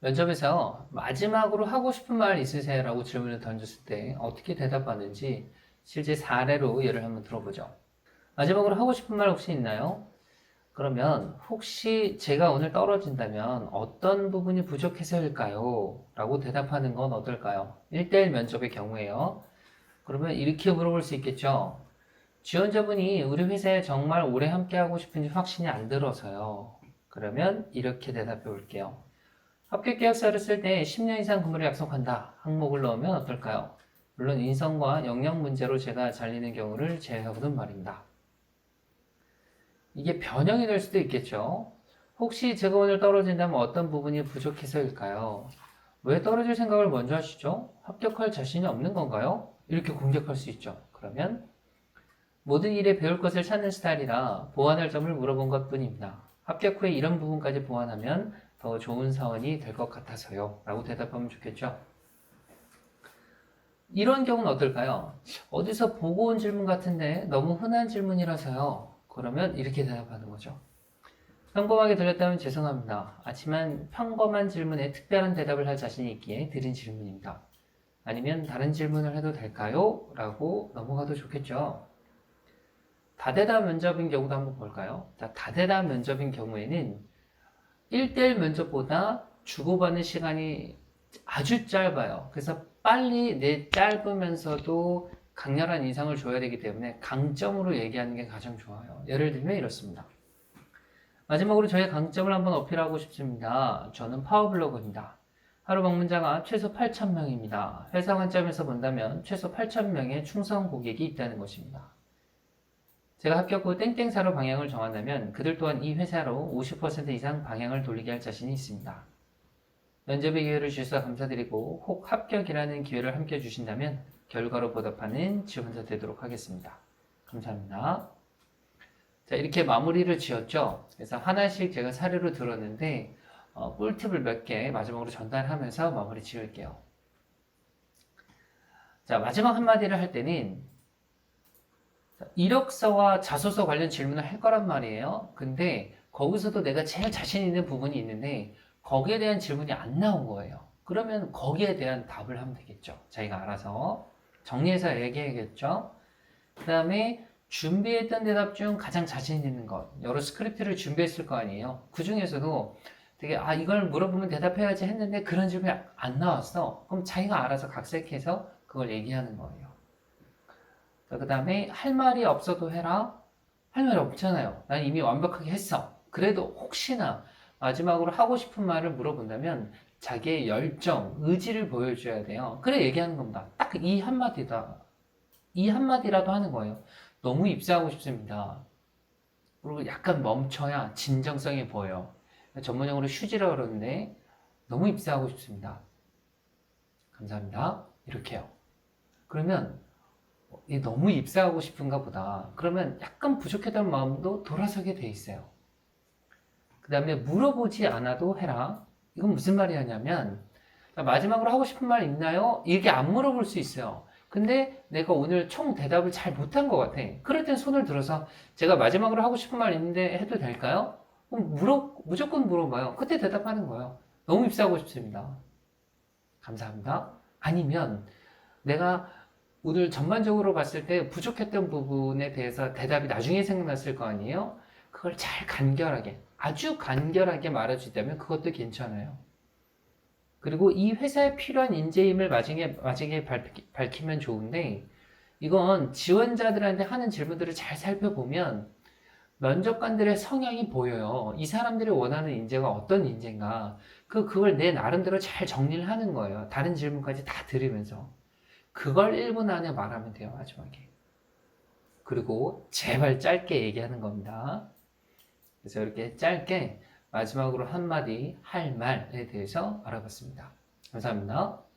면접에서 마지막으로 하고 싶은 말 있으세요? 라고 질문을 던졌을 때 어떻게 대답하는지 실제 사례로 예를 한번 들어보죠. 마지막으로 하고 싶은 말 혹시 있나요? 그러면 혹시 제가 오늘 떨어진다면 어떤 부분이 부족해서일까요? 라고 대답하는 건 어떨까요? 1대1 면접의 경우에요. 그러면 이렇게 물어볼 수 있겠죠. 지원자분이 우리 회사에 정말 오래 함께하고 싶은지 확신이 안 들어서요. 그러면 이렇게 대답해 볼게요. 합격 계약서를 쓸 때 10년 이상 근무를 약속한다. 항목을 넣으면 어떨까요? 물론 인성과 영역 문제로 제가 잘리는 경우를 제외하고는 말입니다. 이게 변형이 될 수도 있겠죠. 혹시 제가 오늘 떨어진다면 어떤 부분이 부족해서일까요? 왜 떨어질 생각을 먼저 하시죠? 합격할 자신이 없는 건가요? 이렇게 공격할 수 있죠. 그러면 모든 일에 배울 것을 찾는 스타일이라 보완할 점을 물어본 것 뿐입니다. 합격 후에 이런 부분까지 보완하면 더 좋은 사원이 될 것 같아서요. 라고 대답하면 좋겠죠. 이런 경우는 어떨까요? 어디서 보고 온 질문 같은데 너무 흔한 질문이라서요. 그러면 이렇게 대답하는 거죠. 평범하게 들렸다면 죄송합니다. 하지만 평범한 질문에 특별한 대답을 할 자신이 있기에 드린 질문입니다. 아니면 다른 질문을 해도 될까요? 라고 넘어가도 좋겠죠. 다대다 면접인 경우도 한번 볼까요? 자, 다대다 면접인 경우에는 1대1 면접보다 주고받는 시간이 아주 짧아요. 그래서 빨리 내 짧으면서도 강렬한 인상을 줘야 되기 때문에 강점으로 얘기하는 게 가장 좋아요. 예를 들면 이렇습니다. 마지막으로 저의 강점을 한번 어필하고 싶습니다. 저는 파워블로거입니다. 하루 방문자가 최소 8,000명입니다. 회사 관점에서 본다면 최소 8,000명의 충성 고객이 있다는 것입니다. 제가 합격 후 땡땡사로 방향을 정한다면 그들 또한 이 회사로 50% 이상 방향을 돌리게 할 자신이 있습니다. 면접의 기회를 주셔서 감사드리고 혹 합격이라는 기회를 함께 주신다면 결과로 보답하는 지원자 되도록 하겠습니다. 감사합니다. 자, 이렇게 마무리를 지었죠. 그래서 하나씩 제가 사례로 들었는데 어, 꿀팁을 몇 개 마지막으로 전달하면서 마무리 지을게요. 자, 마지막 한마디를 할 때는 자, 이력서와 자소서 관련 질문을 할 거란 말이에요. 근데 거기서도 내가 제일 자신 있는 부분이 있는데 거기에 대한 질문이 안 나온 거예요. 그러면 거기에 대한 답을 하면 되겠죠. 자기가 알아서 정리해서 얘기해야겠죠. 그 다음에 준비했던 대답 중 가장 자신 있는 것. 여러 스크립트를 준비했을 거 아니에요. 그 중에서도 되게, 아, 이걸 물어보면 대답해야지 했는데 그런 질문이 안 나왔어. 그럼 자기가 알아서 각색해서 그걸 얘기하는 거예요. 그 다음에 할 말이 없어도 해라? 할 말이 없잖아요. 난 이미 완벽하게 했어. 그래도 혹시나 마지막으로 하고 싶은 말을 물어본다면 자기의 열정, 의지를 보여줘야 돼요. 그래 얘기하는 겁니다. 딱 이 한마디다. 이 한마디라도 하는 거예요. 너무 입사하고 싶습니다. 그리고 약간 멈춰야 진정성이 보여. 전문용어로 휴지라고 그러는데 너무 입사하고 싶습니다. 감사합니다. 이렇게요. 그러면 이 너무 입사하고 싶은가 보다. 그러면 약간 부족했던 마음도 돌아서게 돼 있어요. 그 다음에 물어보지 않아도 해라. 이건 무슨 말이 하냐면 마지막으로 하고 싶은 말 있나요? 이렇게 안 물어볼 수 있어요. 근데 내가 오늘 총 대답을 잘 못한 것 같아. 그럴 땐 손을 들어서 제가 마지막으로 하고 싶은 말 있는데 해도 될까요? 그럼 물어, 무조건 물어봐요. 그때 대답하는 거예요. 너무 입사하고 싶습니다. 감사합니다. 아니면 내가 오늘 전반적으로 봤을 때 부족했던 부분에 대해서 대답이 나중에 생각났을 거 아니에요? 그걸 잘 간결하게, 아주 간결하게 말해주다면 그것도 괜찮아요. 그리고 이 회사에 필요한 인재임을 마지막에, 마지막에 밝히, 밝히면 좋은데, 이건 지원자들한테 하는 질문들을 잘 살펴보면 면접관들의 성향이 보여요. 이 사람들이 원하는 인재가 어떤 인재인가. 그, 그걸 내 나름대로 잘 정리를 하는 거예요. 다른 질문까지 다 들으면서. 그걸 1분 안에 말하면 돼요, 마지막에. 그리고 제발 짧게 얘기하는 겁니다. 그래서 이렇게 짧게 마지막으로 한마디 할 말에 대해서 알아봤습니다. 감사합니다.